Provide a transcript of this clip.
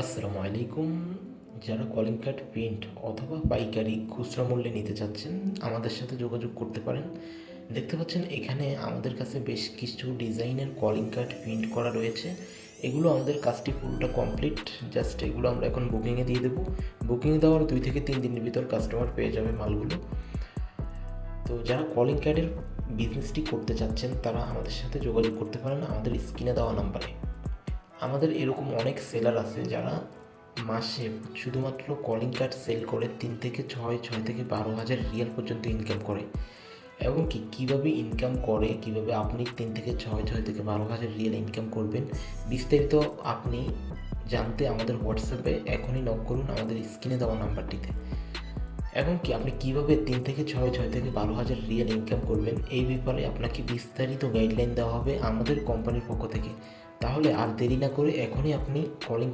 আসসালামু আলাইকুম। যারা কলিং কার্ড প্রিন্ট অথবা পাইকারি খুচরা মূল্যে নিতে চাচ্ছেন, আমাদের সাথে যোগাযোগ করতে পারেন। দেখতে পাচ্ছেন, এখানে আমাদের কাছে বেশ কিছু ডিজাইনের কলিং কার্ড প্রিন্ট করা রয়েছে। এগুলো আমাদের কাজটি পুরোটা কমপ্লিট জাস্ট এগুলো আমরা এখন বুকিংয়ে দিয়ে দেবো। বুকিং দেওয়ার দুই থেকে তিন দিনের ভিতর কাস্টমার পেয়ে যাবে মালগুলো। তো যারা কলিং কার্ডের বিজনেসটি করতে চাচ্ছেন, তারা আমাদের সাথে যোগাযোগ করতে পারেন আমাদের স্ক্রিনে দেওয়া নাম্বারে। আমাদের এরকম অনেক সেলার আছে যারা মাসে শুধুমাত্র কলিং কার্ড সেল করে তিন থেকে ছয় ছয় থেকে বারো হাজার রিয়াল পর্যন্ত ইনকাম করে। এবং কি, কীভাবে ইনকাম করে, কীভাবে আপনি তিন থেকে ছয় ছয় থেকে বারো হাজার রিয়েল ইনকাম করবেন, বিস্তারিত আপনি জানতে আমাদের হোয়াটসঅ্যাপে এখনই নক করুন আমাদের স্ক্রিনে দেওয়া নাম্বারটিতে এবং কি আপনি কীভাবে তিন থেকে ছয় ছয় থেকে বারো হাজার রিয়েল ইনকাম করবেন? এই ব্যাপারে আপনাকে বিস্তারিত গাইডলাইন দেওয়া হবে আমাদের কোম্পানির পক্ষ থেকে। তাহলে আর দেরি না করে এখনই আপনি কলিং